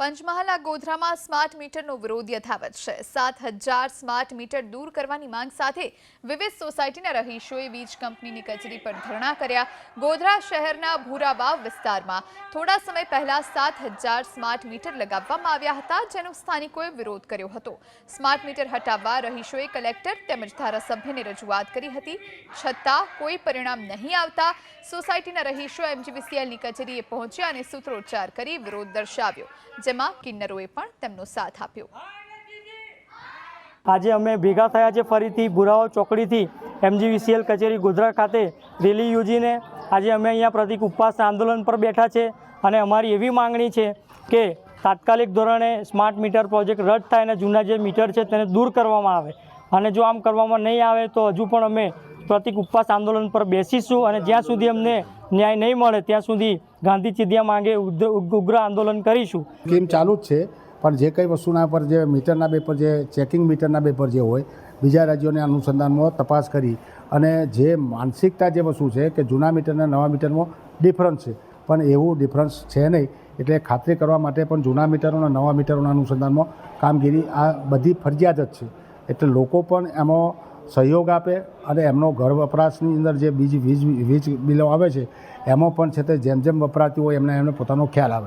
પંચમહાલના ગોધરામાં સ્માર્ટ મીટરનો વિરોધ યથાવત છે. સાત હજાર સ્માર્ટ મીટર દૂર કરવાની માંગ સાથે વિવિધ સોસાયટીના રહીશોએ વીજ કંપનીની કચેરી પર ધરણા કર્યા. ગોધરા શહેરના ભૂરાવાવ વિસ્તારમાં થોડા સમય પહેલા સાત હજાર સ્માર્ટ મીટર લગાવવામાં આવ્યા હતા, જેનો સ્થાનિકોએ વિરોધ કર્યો હતો. સ્માર્ટ મીટર હટાવવા રહીશોએ કલેક્ટર તેમજ ધારાસભ્યને રજૂઆત કરી હતી. છતાં કોઈ પરિણામ નહીં આવતા સોસાયટીના રહીશો એમજીવીસીએલની કચેરીએ પહોંચ્યા અને સૂત્રોચ્ચાર કરી વિરોધ દર્શાવ્યો. જેમાં કિન્નરોએ પણ તેમનો સાથ આપ્યો. આજે અમે ભેગા થયા છે ફરીથી ભુરાઓ ચોકડીથી એમજીવીસીએલ કચેરી ગોધરા ખાતે રેલી યોજીને આજે અમે અહીંયા પ્રતિક ઉપવાસ આંદોલન પર બેઠા છે અને અમારી એવી માંગણી છે કે તાત્કાલિક ધોરણે સ્માર્ટ મીટર પ્રોજેક્ટ રદ થાય અને જૂના જે મીટર છે તેને દૂર કરવામાં આવે. અને જો આમ કરવામાં નહીં આવે તો હજુ પણ અમે પ્રતિક ઉપવાસ આંદોલન પર બેસીશું અને જ્યાં સુધી અમને ન્યાય નહીં મળે, ત્યાં સુધી ગાંધી ચિધિયા માંગે ઉગ્ર આંદોલન કરીશું. સ્કીમ ચાલુ જ છે, પણ જે કંઈ વસ્તુના પર જે મીટરના પેપર જે ચેકિંગ મીટરના પેપર જે હોય, બીજા રાજ્યોને અનુસંધાનમાં તપાસ કરી અને જે માનસિકતા જે વસ્તુ છે કે જૂના મીટરના નવા મીટરમાં ડિફરન્સ છે, પણ એવું ડિફરન્સ છે નહીં. એટલે ખાતરી કરવા માટે પણ જૂના મીટરોના નવા મીટરોના અનુસંધાનમાં કામગીરી આ બધી ફરજિયાત જ છે. એટલે લોકો પણ એમાં સહયોગ આપે અને એમનો ઘર વપરાશની અંદર જે બીજી વીજ વીજ બિલો આવે છે, એમાં પણ છે તે જેમ જેમ વપરાતી હોય એમને એમને પોતાનો ખ્યાલ આવે.